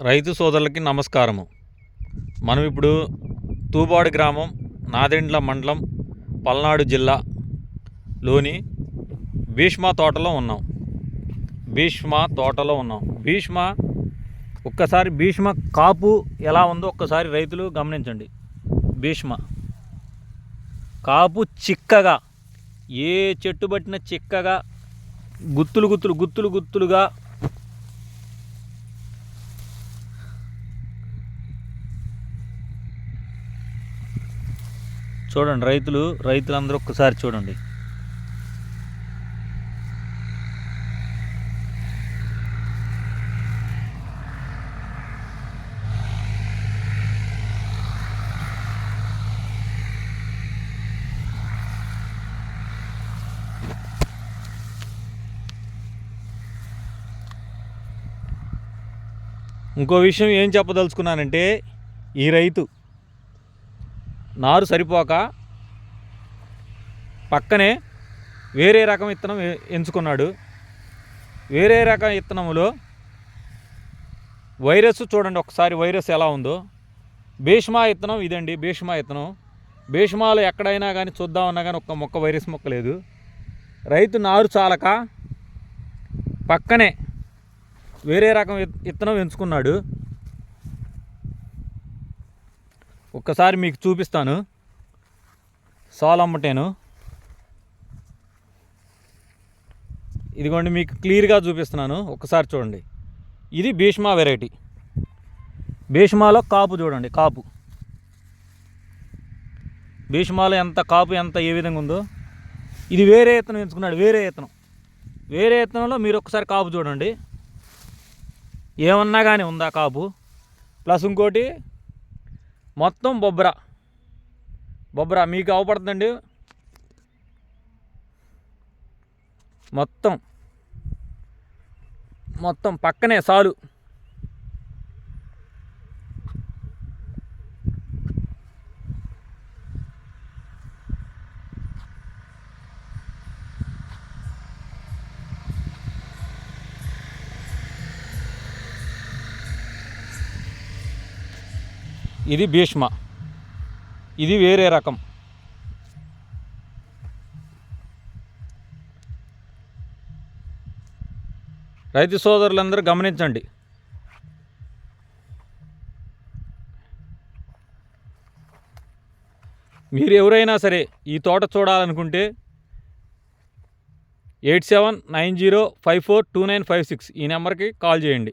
రైతు సోదరులకి నమస్కారము. మనం ఇప్పుడు తూబాడు గ్రామం నాదెండ్ల మండలం పల్నాడు జిల్లా లోని భీష్మ తోటలో ఉన్నాం. భీష్మ తోటలో ఉన్నాం. భీష్మ ఒక్కసారి భీష్మ కాపు ఎలా ఉందో ఒక్కసారి రైతులు గమనించండి. భీష్మ కాపు చిక్కగా ఏ చెట్టు పట్టిన చిక్కగా గుత్తులు గుత్తులు గుత్తులు గుత్తులుగా చూడండి రైతులు రైతులందరూ ఒక్కసారి చూడండి. ఇంకో విషయం ఏం చెప్పదలుచుకున్నానంటే ఈ రైతు నారు సరిపోక పక్కనే వేరే రకం విత్తనం ఎంచుకున్నాడు. వేరే రకం విత్తనములో వైరస్ చూడండి ఒకసారి వైరస్ ఎలా ఉందో. భీష్మా విత్తనం ఇదండి భీష్మా విత్తనం భీష్మాలు ఎక్కడైనా కానీ చూద్దామన్నా కానీ ఒక్క మొక్క వైరస్ మొక్క లేదు. రైతు నారు చాలక పక్కనే వేరే రకం విత్తనం ఎంచుకున్నాడు. ఒక్కసారి మీకు చూపిస్తాను. సాలమ్మటేను ఇదిగోండి మీకు క్లియర్గా చూపిస్తున్నాను. ఒక్కసారి చూడండి. ఇది భీష్మా వెరైటీ. భీష్మాలో కాపు చూడండి కాపు. భీష్మాలో ఎంత కాపు ఎంత ఏ విధంగా ఉందో. ఇది వేరే ఎత్తనం ఎంచుకున్నాడు వేరే ఎత్తనం. వేరే ఎత్తనంలో మీరు ఒకసారి కాపు చూడండి. ఏమన్నా కానీ ఉందా కాపు? ప్లస్ ఇంకోటి మొత్తం బొబ్బర. బొబ్బరా మీకు అవపడుతుందండి? మొత్తం. మొత్తం పక్కనే సాలు. ఇది భీష్మ. ఇది వేరే రకం. రైతు సోదరులందరూ గమనించండి. మీరు ఎవరైనా సరే ఈ తోట చూడాలనుకుంటే eight seven nine zero five four two nine five six ఈ నెంబర్కి కాల్ చేయండి.